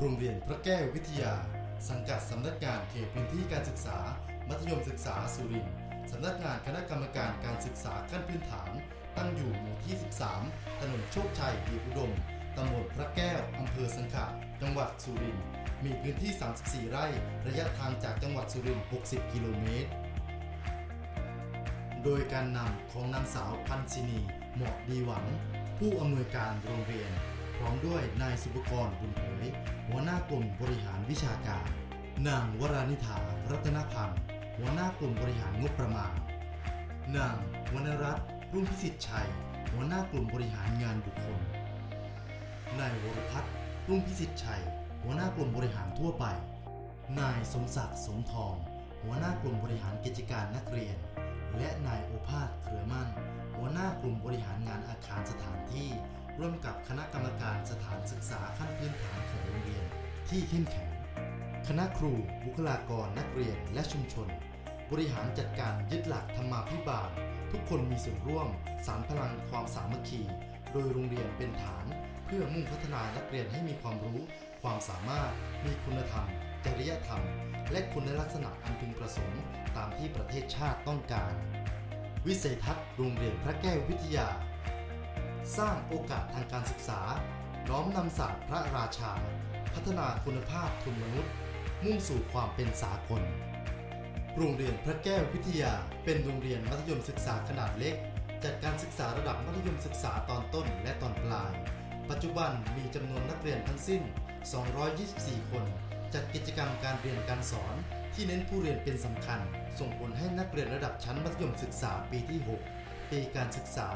โรงเรียนพระแก้ววิทยา สังกัดสำนักงานเขตพื้นที่การศึกษา มัธยมศึกษาสุรินทร์สำนักงานคณะกรรมการการศึกษาขั้นพื้นฐาน ตั้งอยู่หมู่ที่ 13 ถนนโชคชัยดีอุดม ตำบลพระแก้ว อำเภอสังขะจังหวัดสุรินทร์ มีพื้นที่ 34 ไร่ ระยะทางจากจังหวัดสุรินทร์ 60 กิโลเมตร โดยการนำของนางสาวพันศินีเหมาะดีหวัง ผู้อำนวยการโรงเรียน พร้อมด้วยนายสุภกรบุญเผยหัวหน้ากลุ่มบริหารวิชาการ นางวรานิธารัตนพันธ์หัวหน้ากลุ่มบริหารงบประมาณ นางวรรณรัตน์รุ่งพิสิทธิ์ชัย หัวหน้ากลุ่มบริหารงานบุคคล นายวรพัฒน์รุ่งพิสิทธิ์ชัย หัวหน้ากลุ่มบริหารทั่วไป นายสมศักดิ์สมทอง หัวหน้ากลุ่มบริหารกิจการนักเรียน และนายโอภาสเครือมั่น หัวหน้ากลุ่มบริหารงานอาคารสถานที่ ร่วมกับคณะกรรมการสถานศึกษาขั้นพื้นฐานของโรงเรียน ที่เข้มแข็ง คณะครู บุคลากรนักเรียนและชุมชน บริหารจัดการยึดหลักธรรมาภิบาล ทุกคนมีส่วนร่วม สารพลังความสามัคคี โดยโรงเรียนเป็นฐาน เพื่อมุ่งพัฒนานักเรียนให้มีความรู้ ความสามารถ มีคุณธรรม จริยธรรม และคุณลักษณะอันพึงประสงค์ตามที่ประเทศชาติต้องการ วิสัยทัศน์โรงเรียนพระแก้ววิทยา สร้างโอกาสทางการศึกษา น้อมนำศาสตร์พระราชา พัฒนาคุณภาพทุนมนุษย์ มุ่งสู่ความเป็นสากล โรงเรียนพระแก้ววิทยา เป็นโรงเรียนมัธยมศึกษาขนาดเล็ก จัดการศึกษาระดับมัธยมศึกษาตอนต้นและตอนปลาย ปัจจุบันมีจำนวนนักเรียนทั้งสิ้น 224 คน จัดกิจกรรมการเรียนการสอนที่เน้นผู้เรียนเป็นสำคัญ ส่งผลให้นักเรียนระดับชั้นมัธยมศึกษาปีที่ 6 ปีการศึกษา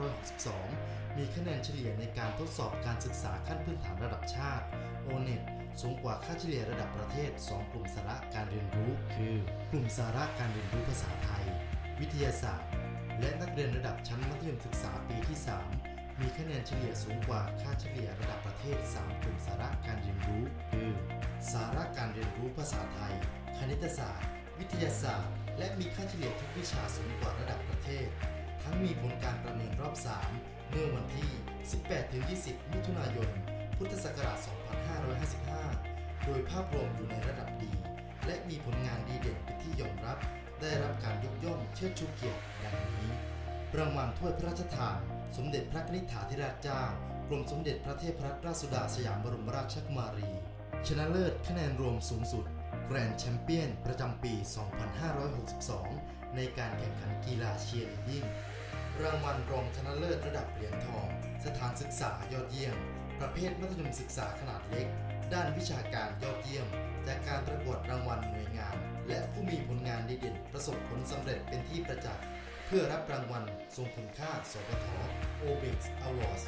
2562 มีคะแนนเฉลี่ยในการทดสอบการศึกษาขั้นพื้นฐานระดับชาติ o n e t สูงกว่าค่าเฉลี่ยระดับประเทศ 2 กลุ่มสาระการเรียนรู้ คือ กลุ่มสาระการเรียนรู้ภาษาไทย วิทยาศาสตร์ และนักเรียนระดับชั้นมัธยมศึกษาปีที่ 3 มีคะแนนเฉลี่ยสูงกว่าค่าเฉลี่ยระดับประเทศ 3 กลุ่มสาระการเรียนรู้ คือ สาระการเรียนรู้ภาษาไทย คณิตศาสตร์ วิทยาศาสตร์ และมีค่าเฉลี่ยทุกวิชาสูงกว่าระดับประเทศ ทั้งมีผลการประเมินรอบ 3 เมื่อวันที่ 18-20 มิถุนายน พุทธศักราช 2555 โดยภาพรวมอยู่ในระดับดี และมีผลงานดีเด่นเป็นที่ยอมรับ ได้รับการยกย่องเชิดชูเกียรติดังนี้ รางวัลถ้วยพระราชทาน สมเด็จพระนิธิถาธิราชเจ้า กรมสมเด็จพระเทพรัตนราชสุดาสยามบรมราชกุมารี ชนะเลิศคะแนนรวมสูงสุด แกรนด์แชมเปี้ยนประจำปี 2562 ในการแข่งขันกีฬาเชียร์ลีดดิ้งรางวัลรองชนะเลิศระดับเหรียญทอง สถานศึกษายอดเยี่ยม ประเภทมัธยมศึกษาขนาดเล็ก ด้านวิชาการยอดเยี่ยม จากการประกวดรางวัลหน่วยงาน และผู้มีผลงานดีเด่นประสบผลสำเร็จเป็นที่ประจักษ์เพื่อรับรางวัลทรงคุณค่าสปท o b i x Awards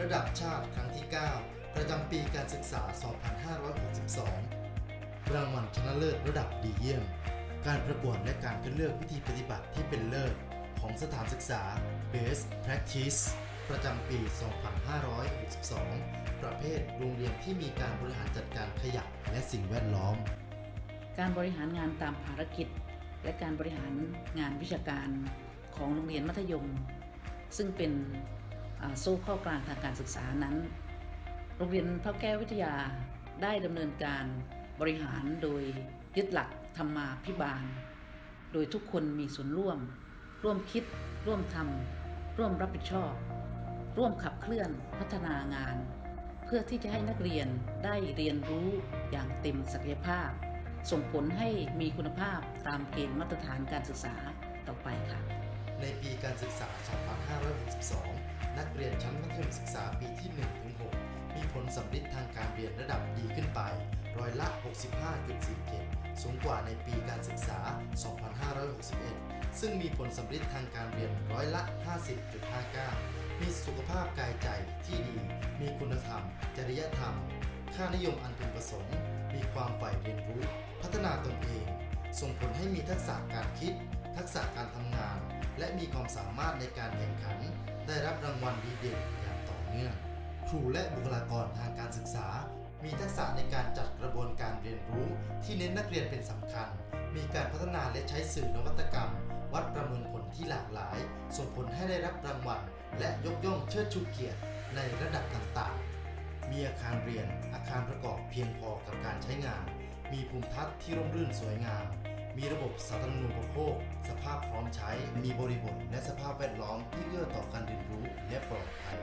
ระดับชาติครั้งที่ 9 ประจำปีการศึกษา 2562 รางวัลชนะเลิศระดับดีเยี่ยม การประกวดและการคัดเลือกวิธีปฏิบัติที่เป็นเลิศของสถานศึกษา Best Practice ประจำปี 2562 ประเภทโรงเรียนที่มีการบริหารจัดการขยะและสิ่งแวดล้อม การบริหารงานตามภารกิจ และการบริหารงานวิชาการของโรงเรียนมัธยม ซึ่งเป็นโซ่ข้อกลางทางการศึกษานั้น โรงเรียนพระแก้ววิทยาได้ดำเนินการบริหารโดยยึดหลัก ธรรมาพิบาล โดยทุกคนมีส่วนร่วม ร่วมคิด ร่วมทำร่วมรับผิดชอบ ร่วมขับเคลื่อนพัฒนางาน เพื่อที่จะให้นักเรียนได้เรียนรู้อย่างเต็มศักยภาพ ส่งผลให้มีคุณภาพตามเกณฑ์มาตรฐานการศึกษาต่อไปค่ะ ในปีการศึกษา 2562 นักเรียนชั้นมัธยมศึกษาปีที่1-6มีผ ลสำลิดทางการเรียนระดับดีขึ้นไป ร้อยละ 65.47 สูงกว่าในปีการศึกษา 2561 ซึ่งมีผลสำลิดทางการเรียนร้อยละ 50.59 มีสุขภาพกายใจที่ดี มีคุณธรรม จริยธรรม ค่านิยมอันพึงประสงค์ มีความใฝ่เรียนรู้ พัฒนาตนเอง ส่งผลให้มีทักษะการคิด ทักษะการทำงาน และมีความสามารถในการแข่งขัน ได้รับรางวัลดีเด่นอย่างต่อเนื่อง ครูและบุคลากรทางการศึกษา มีทักษะในการจัดกระบวนการเรียนรู้ที่เน้นนักเรียนเป็นสำคัญ มีการพัฒนาและใช้สื่อนวัตกรรม วัดประเมินผลที่หลากหลาย ส่งผลให้ได้รับรางวัลและยกย่องเชิดชูเกียรติในระดับต่างๆ มีมีอาคารเรียนอาคารประกอบเพียงพอกับการใช้งาน มีภูมิทัศน์ที่ร่มรื่นสวยงาม มีระบบสาธารณูปโภค สภาพพร้อมใช้ มีบริบทและสภาพแวดล้อมที่เอื้อต่อการเรียนรู้และปลอดภัย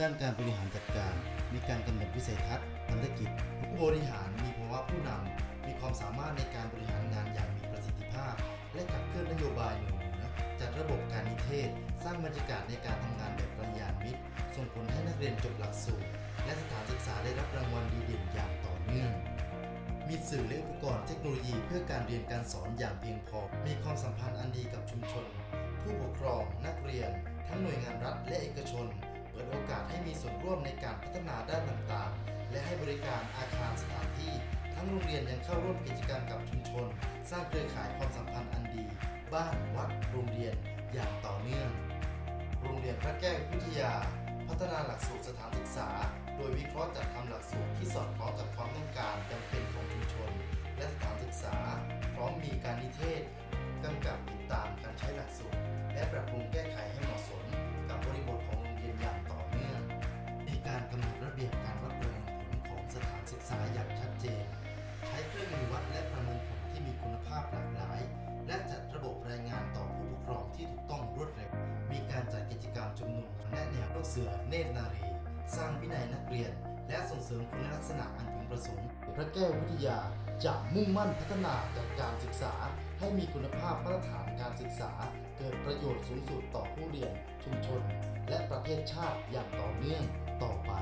ด้านการบริหารจัดการ มีการกำหนดวิสัยทัศน์พันธกิจ ผู้บริหารมีภาวะผู้นำ มีความสามารถในการบริหารงานอย่างมีประสิทธิภาพ และขับเคลื่อนนโยบายหน่วยเหนือจัดระบบการนิเทศ สร้างบรรยากาศในการทำงานแบบกัลยามิตร ส่งผลให้นักเรียนจบหลักสูตร และสถานศึกษาได้รับรางวัลดีเด่นอย่างต่อเนื่องมีสื่อและอุปกรณ์เทคโนโลยีเพื่อการเรียนการสอนอย่างเพียงพอ มีความสัมพันธ์อันดีกับชุมชน ผู้ปกครอง นักเรียน ทั้งหน่วยงานรัฐและเอกชน เปิดโอกาสให้มีส่วนร่วมในการพัฒนาด้านต่างๆ และให้บริการอาคารสถานที่ ทั้งโรงเรียนยังเข้าร่วมกิจกรรมกับชุมชน สร้างเครือข่ายความสัมพันธ์อันดี บ้านวัดโรงเรียนอย่างต่อเนื่อง โรงเรียนพระแก้ววิทยา พัฒนาหลักสูตรสถานศึกษา โดยวิเคราะห์จัดทำหลักสูตรที่สอดคล้องกับความต้องการจำเป็นของชุมชน และสถานศึกษา พร้อมมีการนิเทศกำกับติดตามการใช้หลักสูตร และปรับปรุงแก้ไขให้เหมาะสมกับบริบทของโรงเรียนอย่าง แนวลูกเสือเนตรนารี สร้างวินัยนักเรียน และส่งเสริมคุณลักษณะอันพึงประสงค์ พระแก้ววิทยาจะมุ่งมั่นพัฒนาจัดการศึกษา ให้มีคุณภาพมาตรฐานการศึกษา เกิดประโยชน์สูงสุดต่อผู้เรียนชุมชน และประเทศชาติอย่างต่อเนื่องต่อไป